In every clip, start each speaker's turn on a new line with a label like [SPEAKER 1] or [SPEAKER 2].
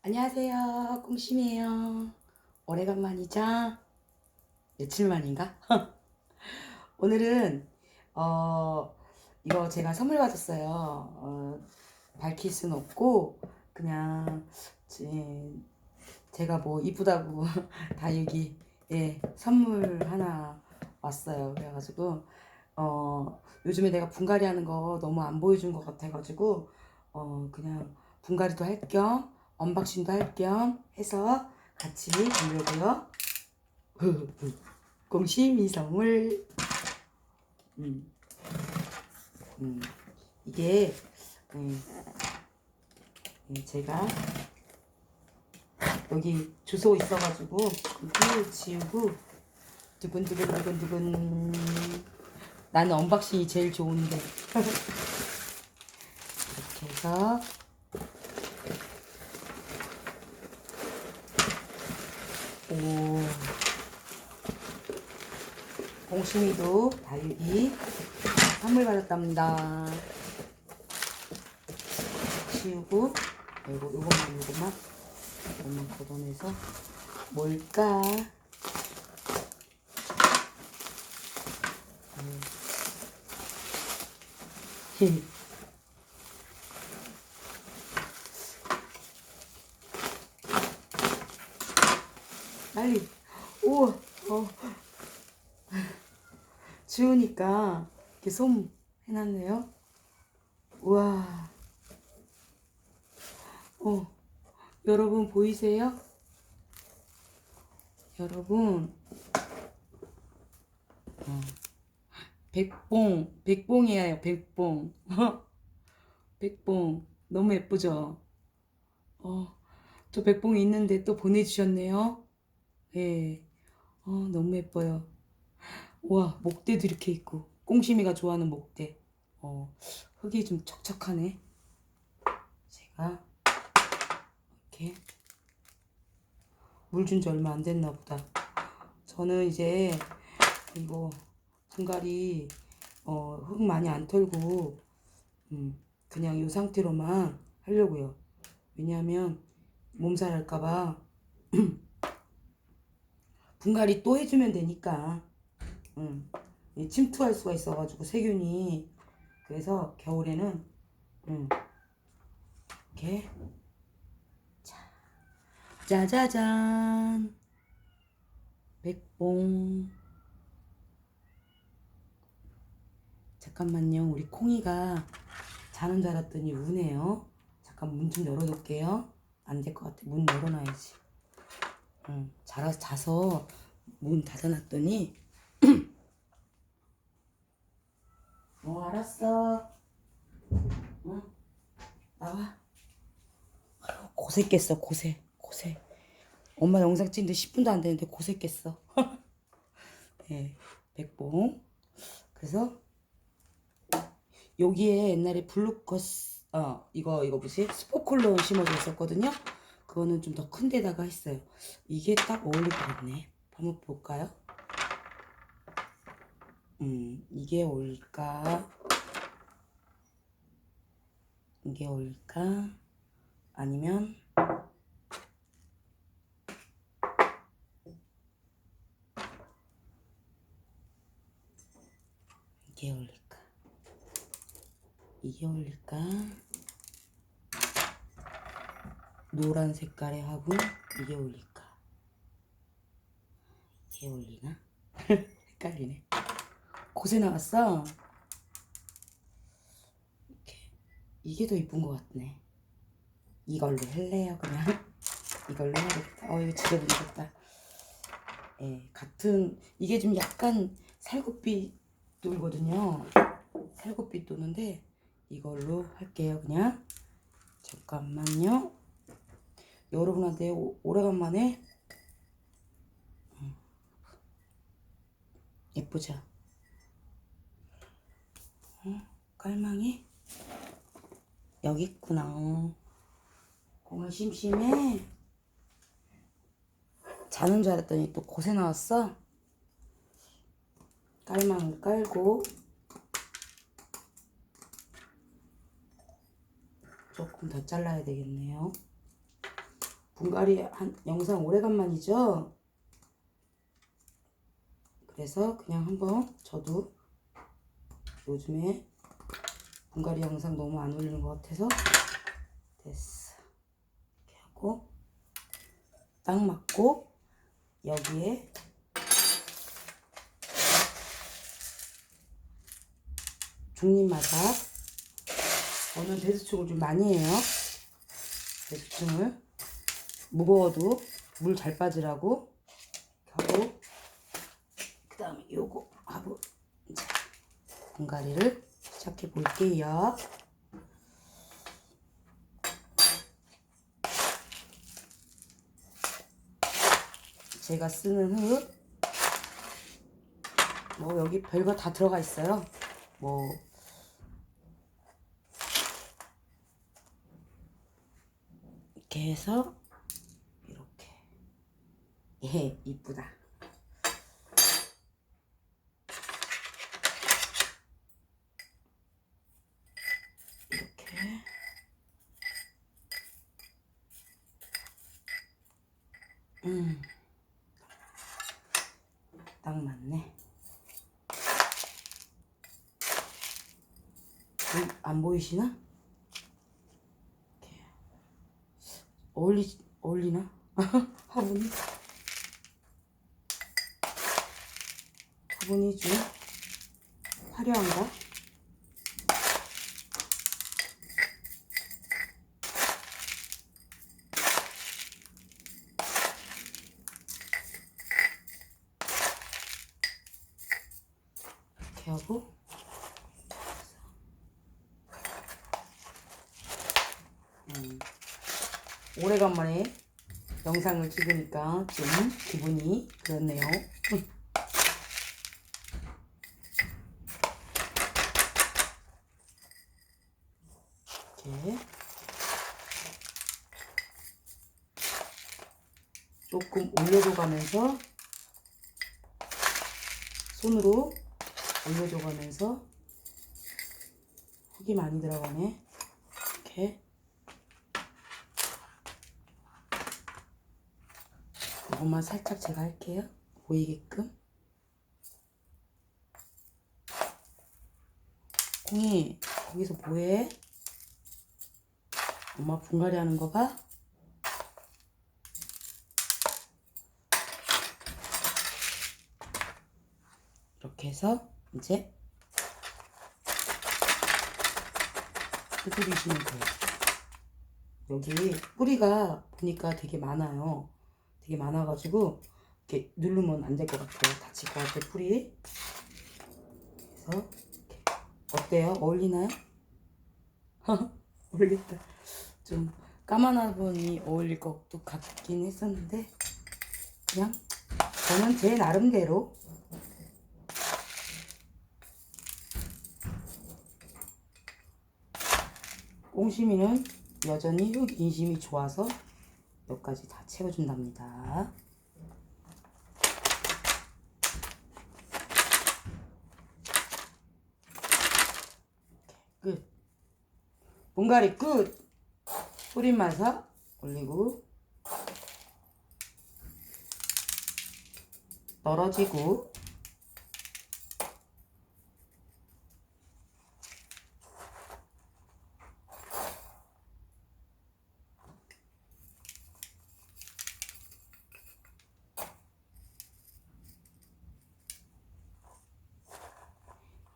[SPEAKER 1] 안녕하세요. 꽁심이에요. 오래간만이죠? 며칠 만인가? 오늘은 어 이거 제가 선물 받았어요. 어, 밝힐 순 없고 그냥 제, 제가 뭐 이쁘다고 다 여기 예 선물 하나 왔어요. 그래가지고 어 요즘에 내가 분갈이 하는 거 너무 안 보여준 것 같아가지고 어 그냥 분갈이도 할겸 언박싱도 할 겸 해서 같이 보려고요. 공심이 선물. 음. 음. 이게 음, 음, 제가 여기 주소 있어가지고 그 지우고 두근두근두근두근 나는 언박싱이 제일 좋은데 이렇게 해서 공심이도 다육이 선물 받았답니다 지우고 이거 요것만 요것만 요것만 걷어내서 뭘까 음. 빨리 우와 어. 지우니까 이렇게 솜 해놨네요 우와 어 여러분 보이세요? 여러분 어. 백봉 백봉이에요 백봉 백봉 너무 예쁘죠? 어, 저 백봉이 있는데 또 보내주셨네요 예. 어, 너무 예뻐요. 우와, 목대도 이렇게 있고. 꽁심이가 좋아하는 목대. 어, 흙이 좀 척척하네. 제가 이렇게 물 준 지 얼마 안 됐나 보다. 저는 이제 이거 분갈이 어, 흙 많이 안 털고 음, 그냥 이 상태로만 하려고요. 왜냐하면 몸살 할까봐 분갈이 또 해주면 되니까 응. 이 침투할 수가 있어가지고 세균이 그래서 겨울에는 응. 이렇게. 자. 짜자잔. 백봉. 잠깐만요. 우리 콩이가 자는 줄 알았더니 우네요. 잠깐 문 좀 열어놓을게요. 안 될 것 같아. 문 열어놔야지. 응, 자라, 자서 문 닫아놨더니 어 알았어. 응? 나와. 아유, 고생 깼어 고생 고생. 엄마 영상 찍는데 10분도 안 되는데 고생 깼어. 네, 백봉. 그래서 여기에 옛날에 블루커스 어 이거 이거 뭐지? 스포클론 심어져 있었거든요. 그거는 좀 더 큰 데다가 했어요. 이게 딱 어울릴 것 같네. 한번 볼까요? 음, 이게 어울릴까? 이게 어울릴까? 아니면 이게 어울릴까? 이게 어울릴까? 노란 색깔의 화분 이게 어울릴까? 이게 어울리나? 헷갈리네. 곳에 나왔어. 이렇게 이게 더 이쁜 것 같네. 이걸로 할래요 그냥. 이걸로 해야겠다. 어 이거 진짜 무섭다. 예, 같은 이게 좀 약간 살구빛 돌거든요. 살구빛 도는데 이걸로 할게요 그냥. 잠깐만요. 여러분한테 오, 오래간만에 음. 예쁘죠? 어? 깔망이? 여기 있구나. 공을 심심해. 자는 줄 알았더니 또 곳에 나왔어. 깔망을 깔고. 조금 더 잘라야 되겠네요. 분갈이 한 영상 오래간만이죠? 그래서 그냥 한번 저도 요즘에 분갈이 영상 너무 안 올리는 것 같아서 됐어. 이렇게 하고 딱 맞고 여기에 중립마사 저는 배수충을 좀 많이 해요. 배수충을 무거워도 물 잘 빠지라고 하고 그 다음에 요거 하고 이제 분갈이를 시작해 볼게요. 제가 쓰는 흙, 뭐 여기 별거 다 들어가 있어요. 뭐 이렇게 해서 이렇게 예 이쁘다. 이렇게 음. 딱 맞네. 음, 안 보이시나? 이렇게. 어울리 어울리나? 화분이 화분이 좀 화려한가? 이렇게 하고 음, 오래간만에 영상을 찍으니까 좀 기분이 그렇네요. 이렇게 조금 올려줘 가면서 손으로 올려줘 가면서 흙이 많이 들어가네. 이렇게 이것만 살짝 제가 할게요. 보이게끔. 콩이 거기서 뭐해? 엄마 분갈이 하는 거 봐? 이렇게 해서 이제 두드리시면 돼요. 여기 뿌리가 보니까 되게 많아요. 되게 많아가지고 이렇게 누르면 안 될 것 같아요. 다칠 것 같아요, 뿌리. 그래서 이렇게. 어때요? 어울리나요? 어울린다. 좀 까만 화분이 어울릴 것도 같긴 했었는데 그냥 저는 제 나름대로 꽁시미는 여전히 흙 인심이 좋아서 여기까지 다 채워준답니다. 끝. 분갈이 끝. 뿌린 마사 올리고 떨어지고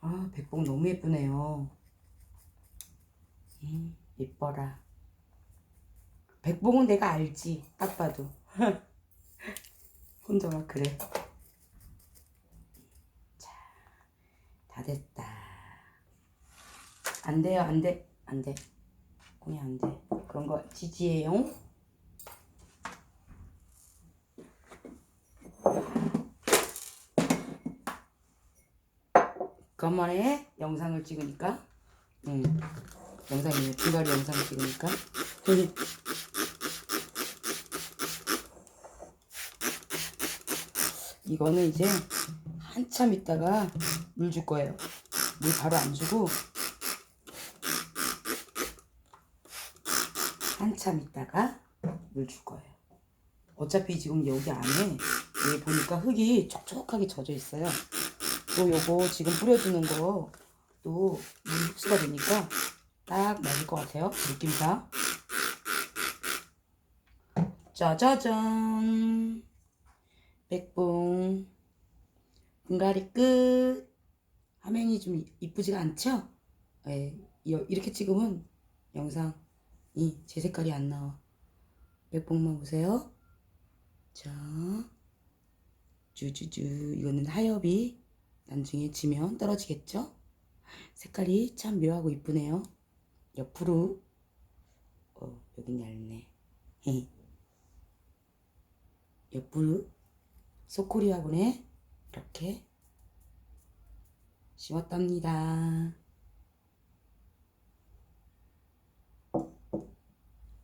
[SPEAKER 1] 아 백봉 너무 예쁘네요. 음, 예뻐라. 백봉은 내가 알지 딱 봐도. 혼자 막 그래. 자 다 됐다. 안 돼요 안 돼 안 돼. 공이 안 돼. 그런 거 지지해요 간만에 영상을 찍으니까 음, 영상이 분갈이 영상을 찍으니까 이거는 이제 한참 있다가 물 줄 거예요. 물 바로 안 주고 한참 있다가 물 줄 거예요. 어차피 지금 여기 안에 여기 보니까 흙이 촉촉하게 젖어 있어요. 또 요거 지금 뿌려주는 거또물 흡수가 되니까 딱 맞을 것 같아요. 느낌상. 짜자잔. 백봉. 분갈이 끝. 화면이 좀 이- 이쁘지가 않죠? 예, 이- 이렇게 찍으면 영상이 제 색깔이 안 나와. 백봉만 보세요. 자, 주주주. 이거는 하엽이 나중에 지면 떨어지겠죠? 색깔이 참 묘하고 이쁘네요. 옆으로. 어, 여긴 얇네. 헤. 옆으로 소코리 화분에 이렇게 심었답니다.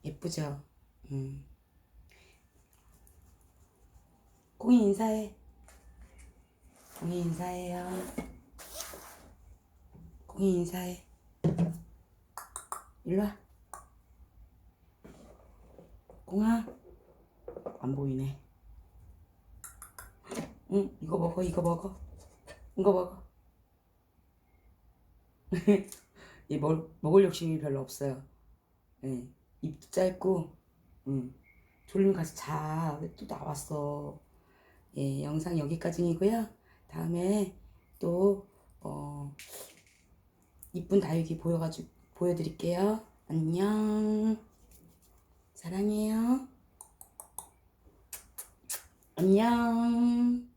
[SPEAKER 1] 예쁘죠? 음. 공이 인사해. 공이 인사해요. 공이 인사해. 일로 와. 공아. 안 보이네. 응, 이거 먹어, 이거 먹어. 이거 먹어. 얘 먹, 먹을 욕심이 별로 없어요. 예, 입도 짧고, 응. 졸리면 가서 자. 왜 또 나왔어? 예, 영상 여기까지이고요. 다음에 또, 어, 이쁜 다육이 보여가지고, 보여드릴게요. 안녕. 사랑해요. 안녕.